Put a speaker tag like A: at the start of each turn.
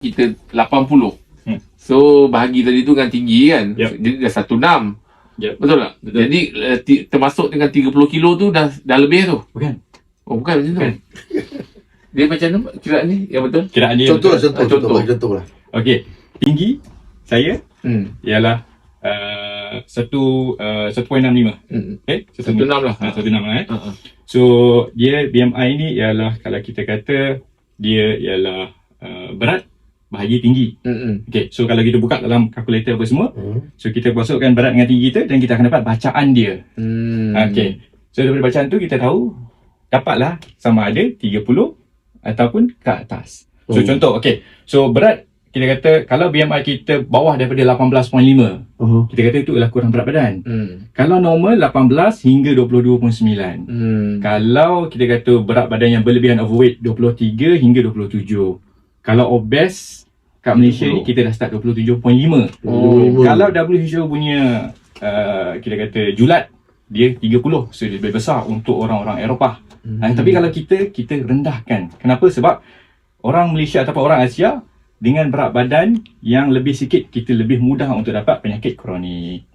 A: kita 80.
B: Hmm.
A: So bahagi tadi tu kan tinggi kan.
B: Yep.
A: Jadi dah 16.
B: Yep.
A: Betul tak?
B: Betul.
A: Jadi uh, ti- termasuk dengan 30 kilo tu dah dah lebih tu.
B: Bukan.
A: Oh bukan macam tu.
B: Bukan.
A: Dia macam mana kiraan ni yang betul?
B: Kiraan dia.
C: Contoh lah, contoh, contoh,
A: contoh.
C: contoh lah.
B: Okey. Tinggi saya
A: Hmm.
B: ialah uh, satu uh, 1.65.
A: hmm.
B: Okay?
A: 16 lah.
B: Ha, 1.6 lah eh.
A: Ha.
B: So dia BMI ni ialah kalau kita kata dia ialah uh, berat bahagi tinggi.
A: Hmm, hmm.
B: Okay, so kalau kita buka dalam kalkulator apa semua,
C: Hmm.
B: so kita masukkan berat dengan tinggi kita dan kita akan dapat bacaan dia.
A: Hmm.
B: Okay, so daripada bacaan tu kita tahu dapatlah sama ada 30 ataupun ke atas. So
C: Oh.
B: contoh, okay, so berat kita kata kalau BMI kita bawah daripada 18.5,
C: Uh-huh.
B: kita kata itu adalah kurang berat badan.
A: Hmm.
B: Kalau normal 18 hingga 22.9.
A: Hmm.
B: Kalau kita kata berat badan yang berlebihan overweight 23 hingga 27. Kalau obes kat Malaysia ni
C: 20.
B: kita dah start 27.5.
A: Oh,
B: Kalau WHO punya uh, kita kata julat dia 30 so dia lebih besar untuk orang-orang Eropah.
A: Hmm.
B: Hmm. tapi kalau kita kita rendahkan. Kenapa? Sebab orang Malaysia ataupun orang Asia dengan berat badan yang lebih sikit kita lebih mudah untuk dapat penyakit kronik.